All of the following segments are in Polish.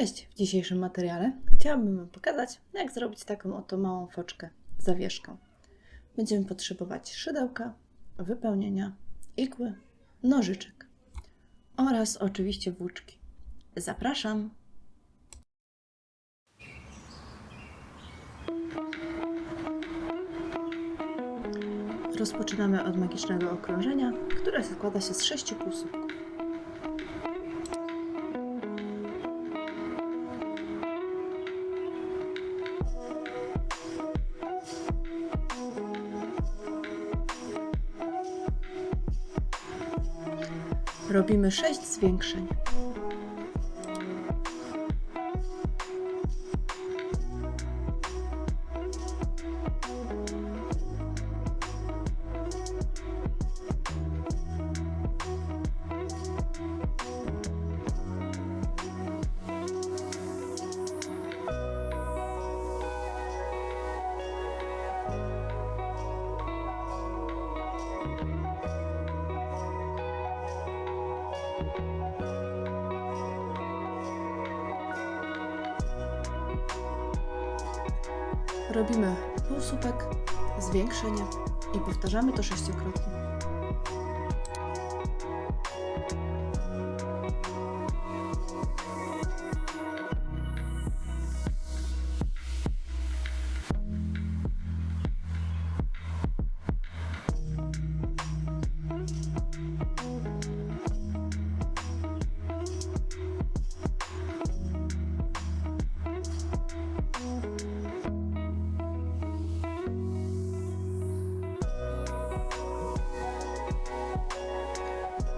Cześć! W dzisiejszym materiale chciałabym Wam pokazać, jak zrobić taką oto małą foczkę zawieszką. Będziemy potrzebować szydełka, wypełnienia, igły, nożyczek oraz oczywiście włóczki. Zapraszam! Rozpoczynamy od magicznego okrążenia, które składa się z sześciu półsłówków. Robimy sześć zwiększeń. Robimy półsłupek, zwiększenie i powtarzamy to sześciokrotnie.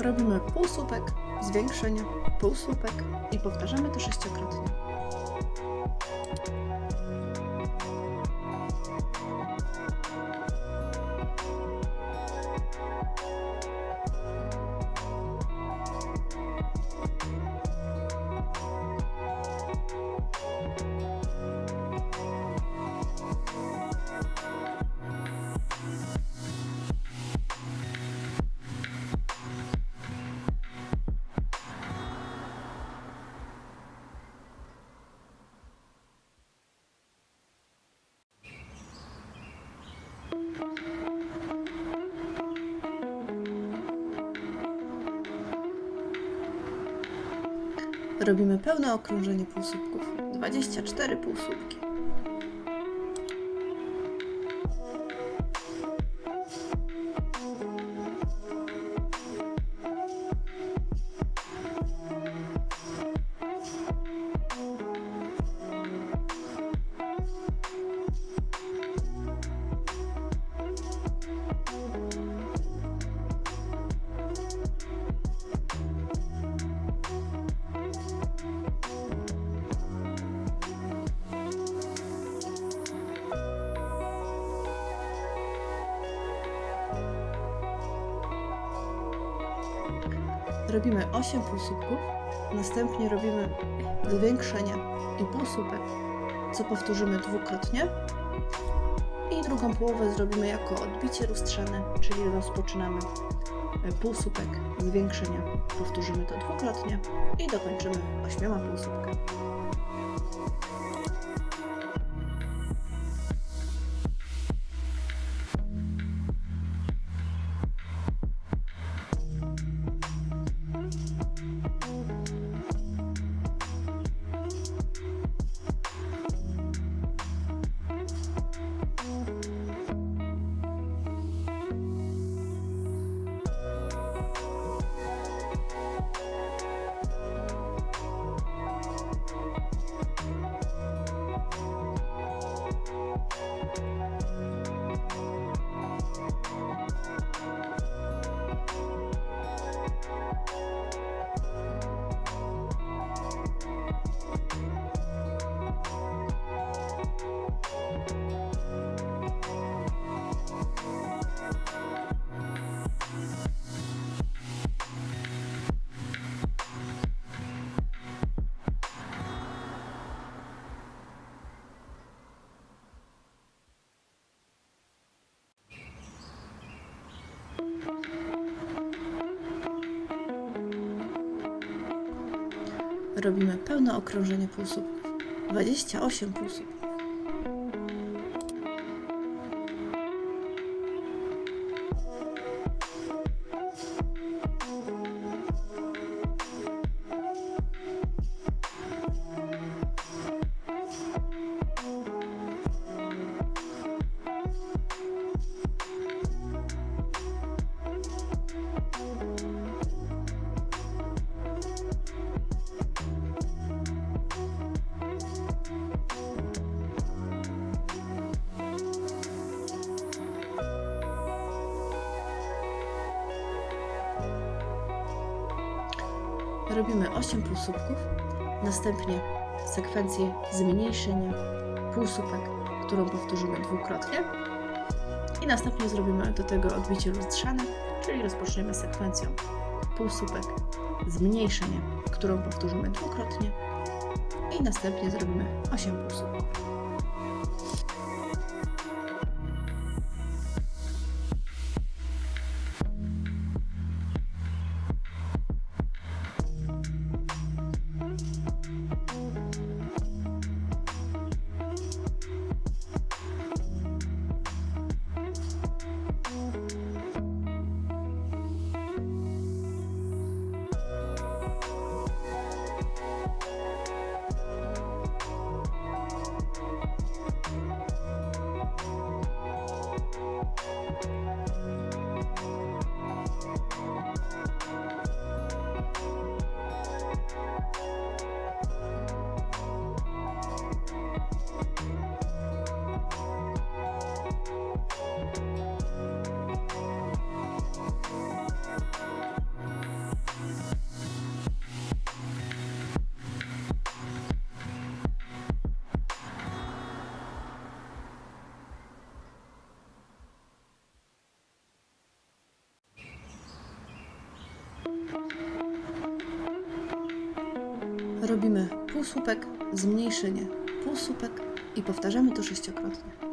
Robimy półsłupek, zwiększenie, półsłupek i powtarzamy to sześciokrotnie. Robimy pełne okrążenie półsłupków. 24 półsłupki. Robimy 8 półsłupków, następnie robimy zwiększenie i półsłupek, co powtórzymy dwukrotnie. I drugą połowę zrobimy jako odbicie lustrzane, czyli rozpoczynamy e, półsłupek, zwiększenie, powtórzymy to dwukrotnie i dokończymy ośmioma półsłupkami. Robimy pełne okrążenie półsłupków. 28 półsłupków. Robimy 8 półsłupków, następnie sekwencję zmniejszenia półsłupek, którą powtórzymy dwukrotnie i następnie zrobimy do tego odbicie lustrzane, czyli rozpoczniemy sekwencją półsłupek zmniejszenia, którą powtórzymy dwukrotnie i następnie zrobimy 8 półsłupków. Półsłupek, zmniejszenie, półsłupek i powtarzamy to sześciokrotnie.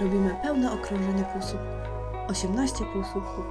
Robimy pełne okrążenie półsłupków. 18 półsłupków.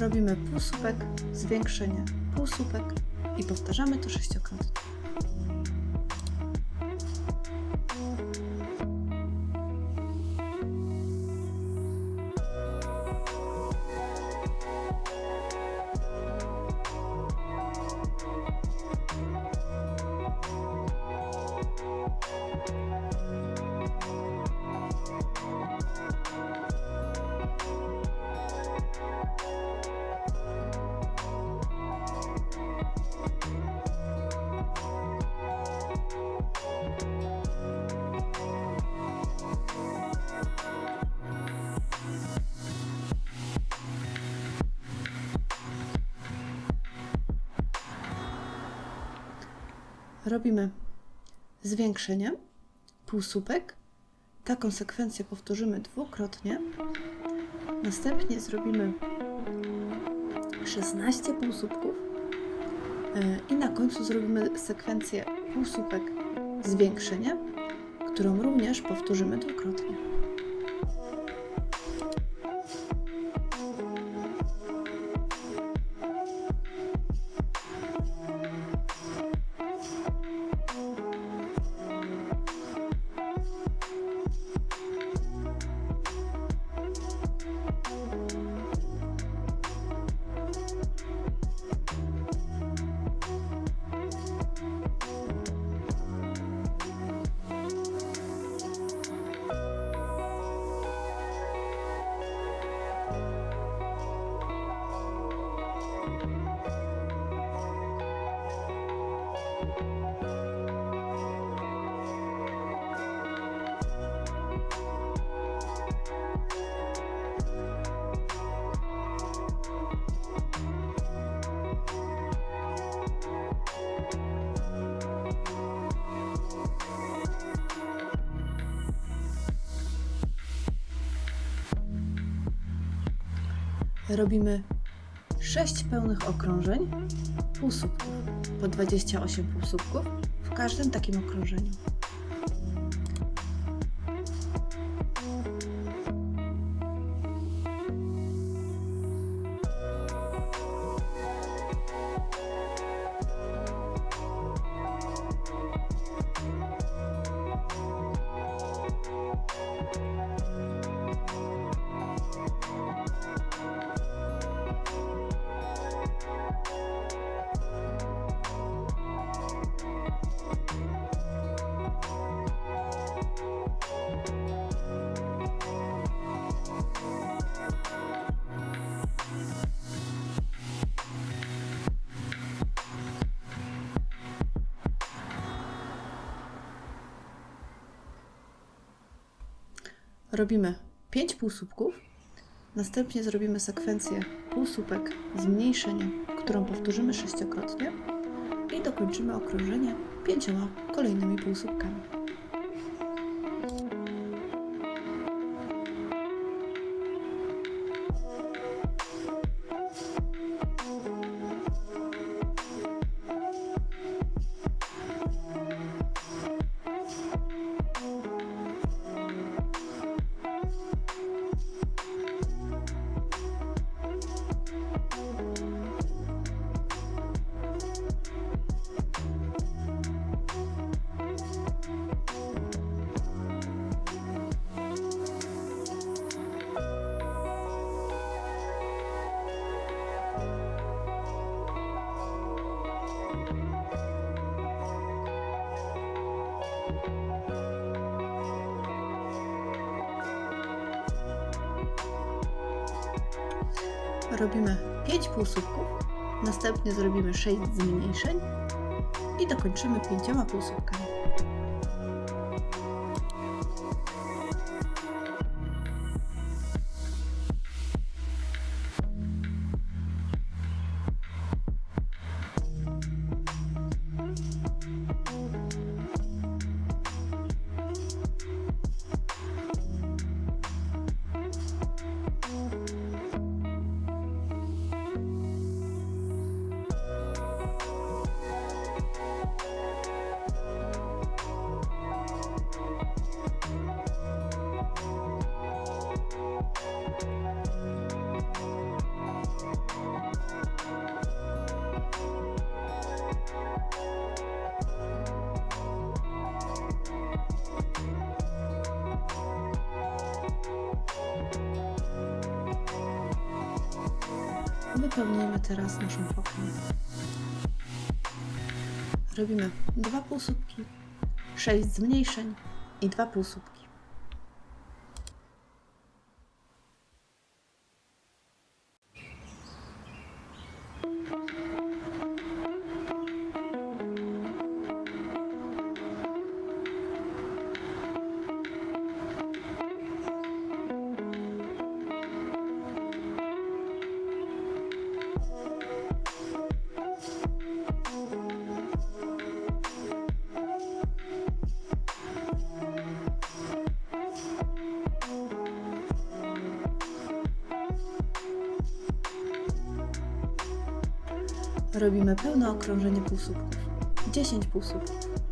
Robimy półsłupek, zwiększenie, półsłupek i powtarzamy to sześciokrotnie. Robimy zwiększenie, półsłupek. Taką sekwencję powtórzymy dwukrotnie. Następnie zrobimy 16 półsłupków. E, I na końcu zrobimy sekwencję półsłupek zwiększenie, którą również powtórzymy dwukrotnie. Robimy 6 pełnych okrążeń półsłupków, po 28 półsłupków w każdym takim okrążeniu. Robimy 5 półsłupków, następnie zrobimy sekwencję półsłupek zmniejszenia, którą powtórzymy sześciokrotnie i dokończymy okrążenie pięcioma kolejnymi półsłupkami. Robimy 5 półsłupków, następnie zrobimy 6 zmniejszeń i dokończymy pięcioma półsłupkami. Wypełnijmy teraz naszą fokę. Robimy dwa półsłupki, sześć zmniejszeń i dwa półsłupki. Robimy pełne okrążenie półsłupków. 10 półsłupków.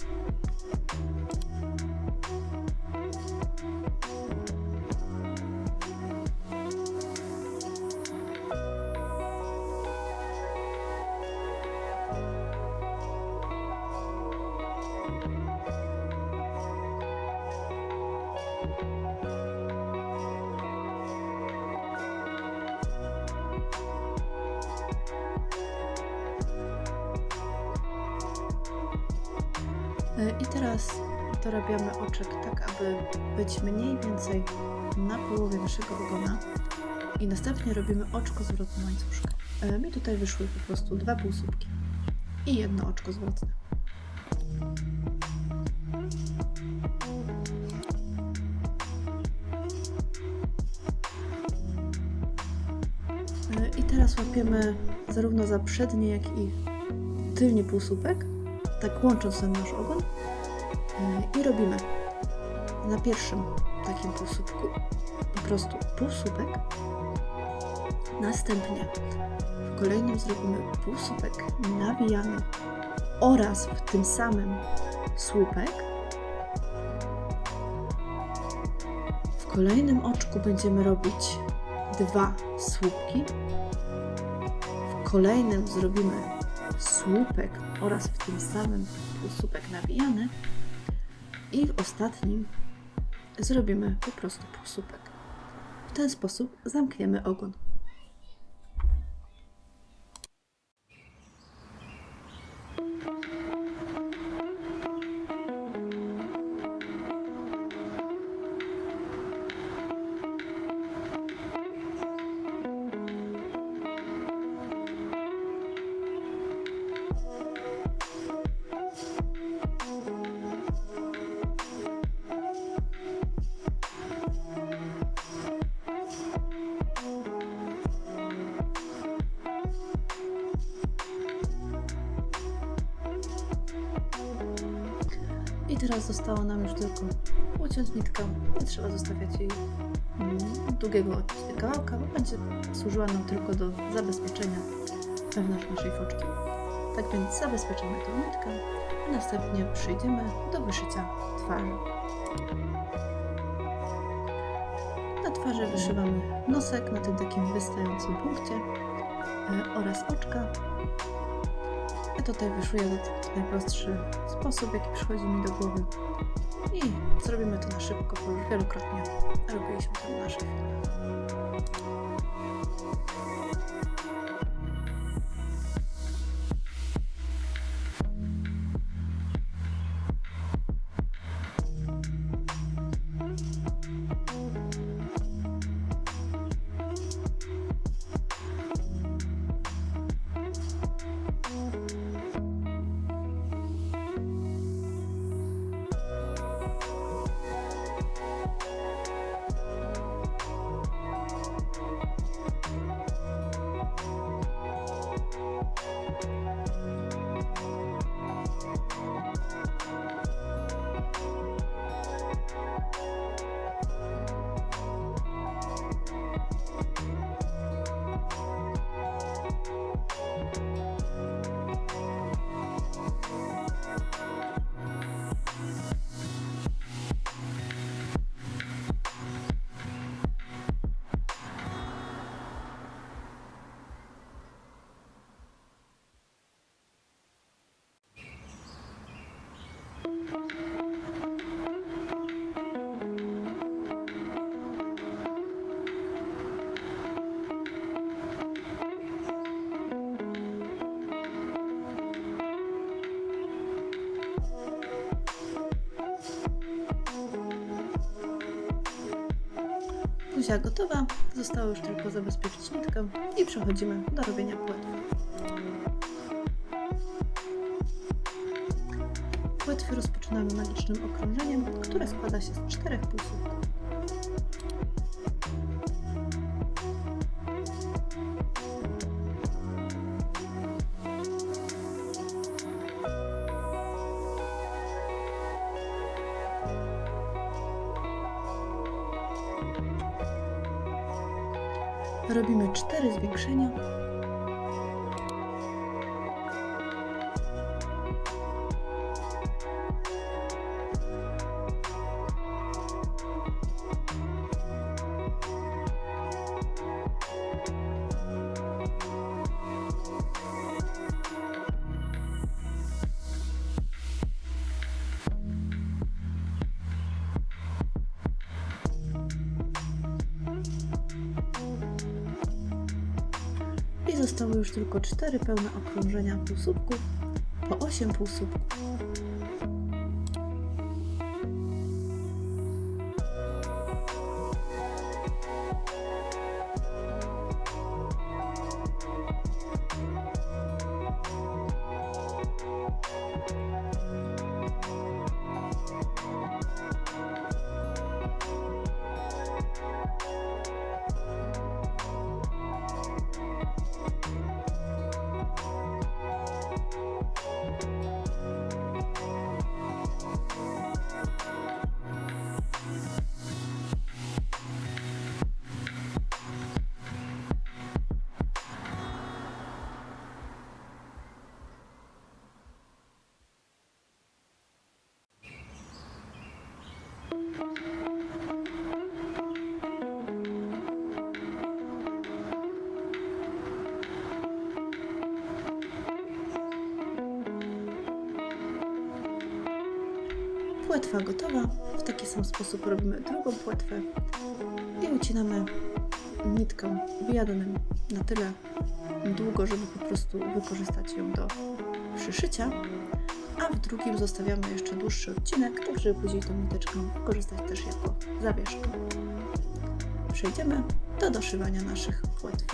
I teraz dorabiamy oczek tak, aby być mniej więcej na połowie naszego ogona. I następnie robimy oczko zwrotne łańcuszka. E, Mi tutaj wyszły po prostu dwa półsłupki i jedno oczko zwrotne. E, I teraz łapiemy zarówno za przedni, jak i tylnie półsłupek, tak łącząc ten nasz ogon. E, I robimy na pierwszym takim półsłupku po prostu półsłupek, Następnie w kolejnym zrobimy półsłupek nawijany oraz w tym samym słupek. W kolejnym oczku będziemy robić dwa słupki. W kolejnym zrobimy słupek oraz tym samym półsłupek nawijany. I w ostatnim zrobimy po prostu półsłupek. W ten sposób zamkniemy ogon. Teraz zostało nam już tylko uciąć nitkę. Nie trzeba zostawiać jej mm, długiego kawałka, bo będzie służyła nam tylko do zabezpieczenia wewnątrz naszej foczki. Tak więc zabezpieczamy tą nitkę i następnie przejdziemy do wyszycia twarzy. Na twarzy wyszywamy nosek na tym takim wystającym punkcie e, oraz oczka. Ja tutaj wyszuję najprostszy sposób, jaki przychodzi mi do głowy. I zrobimy to na szybko, bo już wielokrotnie robiliśmy to w naszych filmach. Buzia gotowa, zostało już tylko zabezpieczyć nitkę i przechodzimy do robienia płetwy. Płetwy rozpoczynamy magicznym okrążeniem, które składa się z czterech półsłupków. Robimy cztery zwiększenia. 4 pełne okrążenia półsłupków po 8 półsłupków. Płetwa gotowa. W taki sam sposób robimy drugą płetwę i ucinamy nitkę wyjadanym na tyle długo, żeby po prostu wykorzystać ją do przyszycia, a w drugim zostawiamy jeszcze dłuższy odcinek, tak żeby później tą niteczkę wykorzystać też jako zawieszkę. Przejdziemy do doszywania naszych płetw.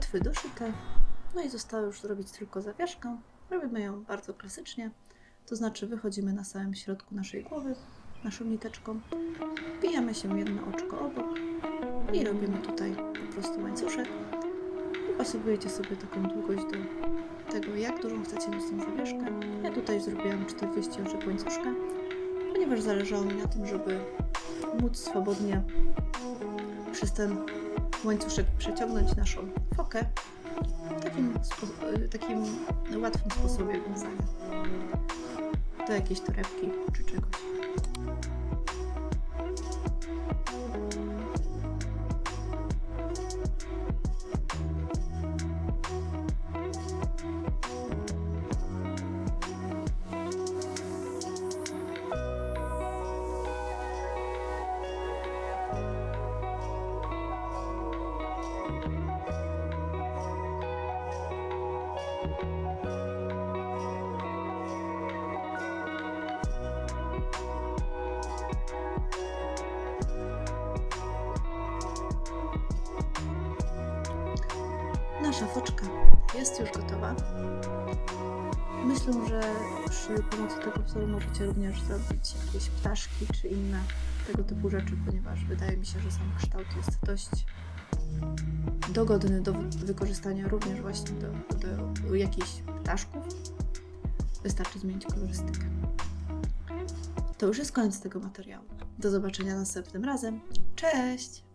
Płetwy doszyte, no i zostało już zrobić tylko zawieszkę. Robimy ją bardzo klasycznie, to znaczy wychodzimy na samym środku naszej głowy naszą niteczką, wbijamy się jedno oczko obok i robimy tutaj po prostu łańcuszek. Dopasowujecie sobie taką długość do tego, jak dużą chcecie mieć tą zawieszkę. Ja tutaj zrobiłam 40 oczek łańcuszka, ponieważ zależało mi na tym, żeby móc swobodnie przez ten łańcuszek przeciągnąć naszą fokę w takim, y, takim łatwym sposobie wiązania do jakiejś torebki czy czegoś. Nasza foczka jest już gotowa. Myślę, że przy pomocy tego wzoru możecie również zrobić jakieś ptaszki czy inne tego typu rzeczy, ponieważ wydaje mi się, że sam kształt jest dość dogodny do wy- wykorzystania również właśnie do, do jakichś ptaszków. Wystarczy zmienić kolorystykę. To już jest koniec tego materiału. Do zobaczenia następnym razem. Cześć!